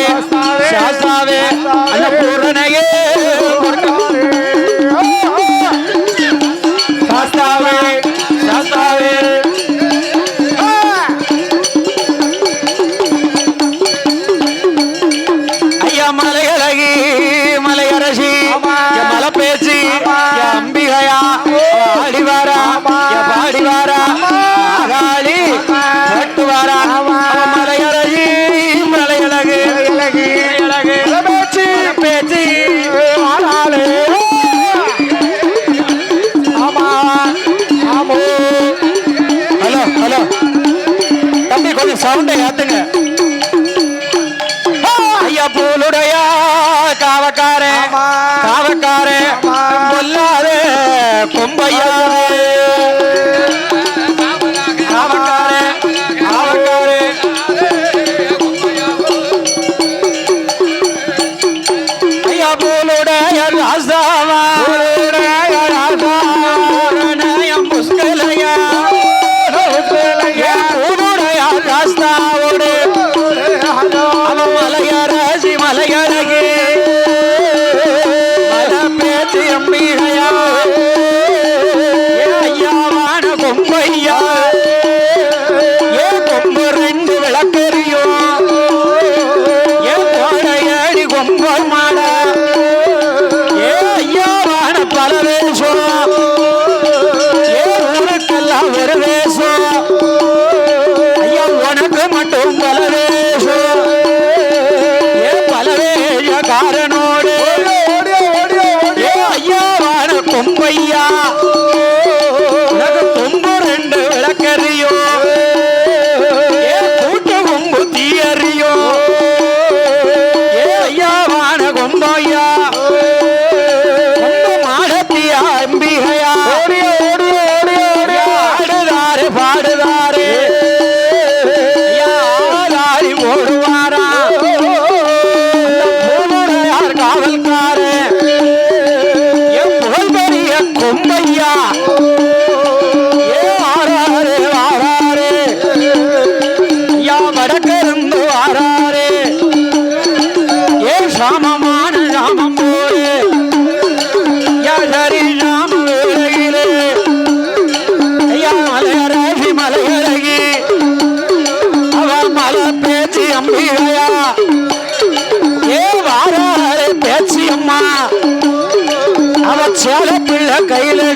ಶಾಸಾವೆ ಶಾಸಾವೆ ಅನ್ನಪೂರ್ಣನೆಯೇ மரக்காரே கொல்லாதே பொம்பையா. দয়া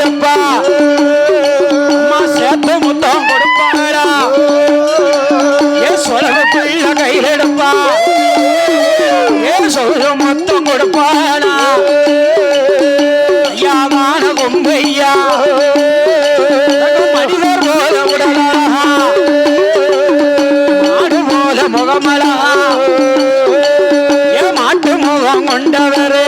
கொடுப்பா. அம்மா சேர்த்து முத்தம் கொடுப்பாடா ஏன் சொல்ல பிள்ளை கையில் எடுப்பா. ஏன் சொல்ல மொத்தம் கொடுப்பாடா. ஐயாவான கொங்கையா முகமலா. ஏன் மாட்டு முகம் கொண்டவரே.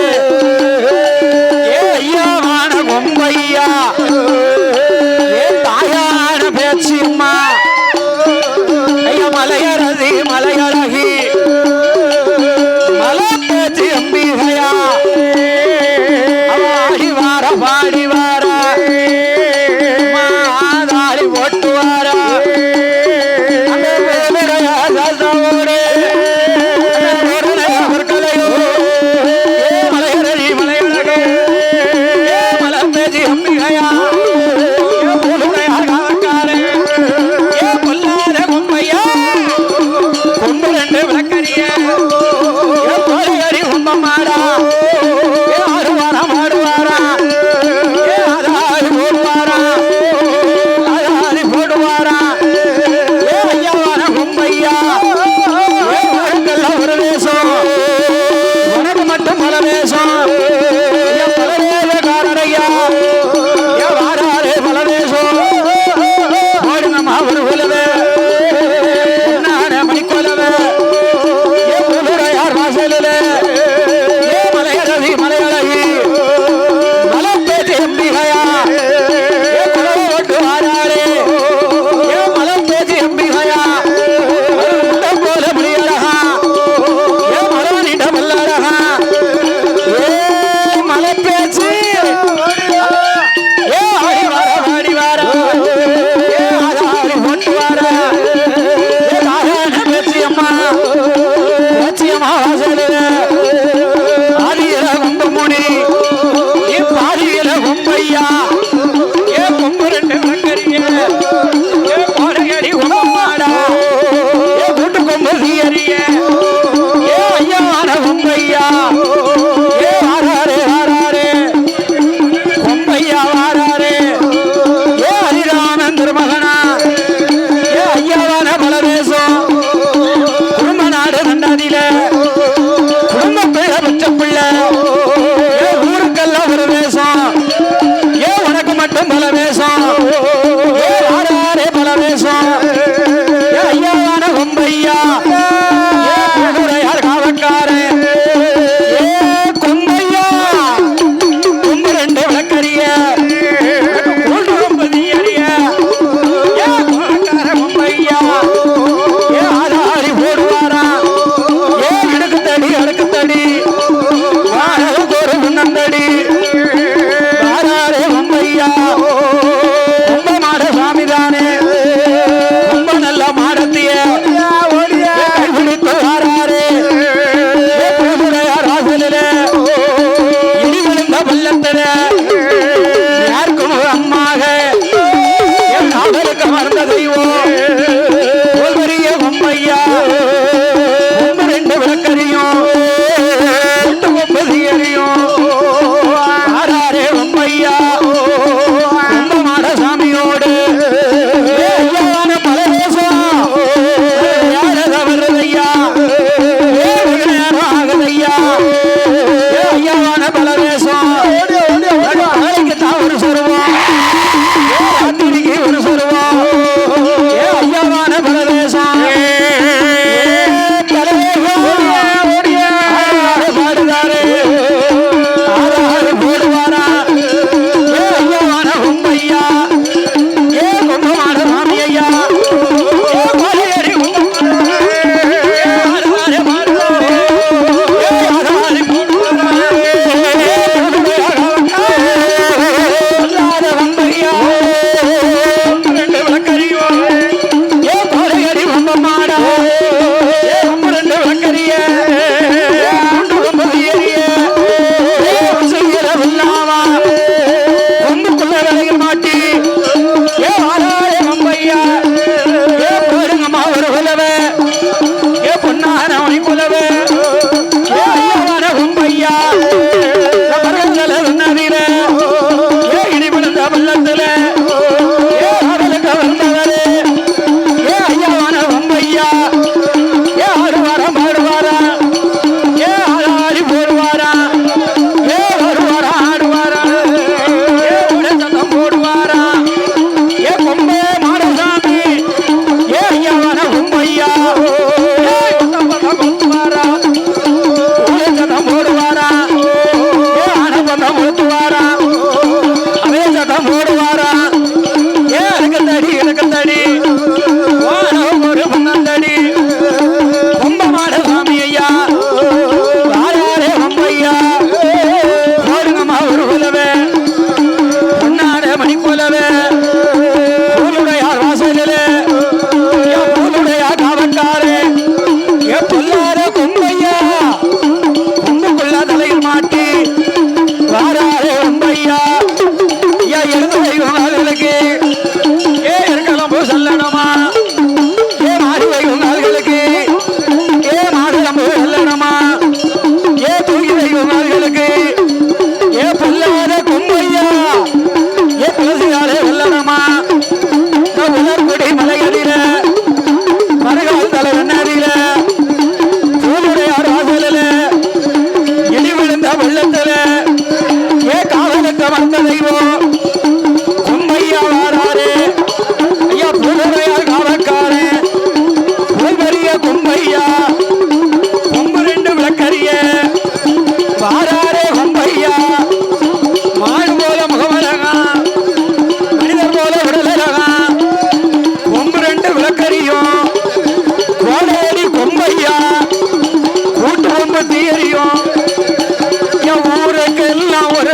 跟那我。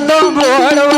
તો ગોળો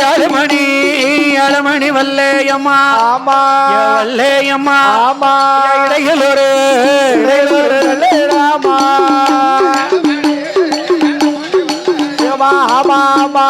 அலமணி அலமணி வல்லேயம்மா. ஆமா. வல்லேயம்மா. ஆமா. இடையில் ஒரு ராமா ஆமா ஆமா.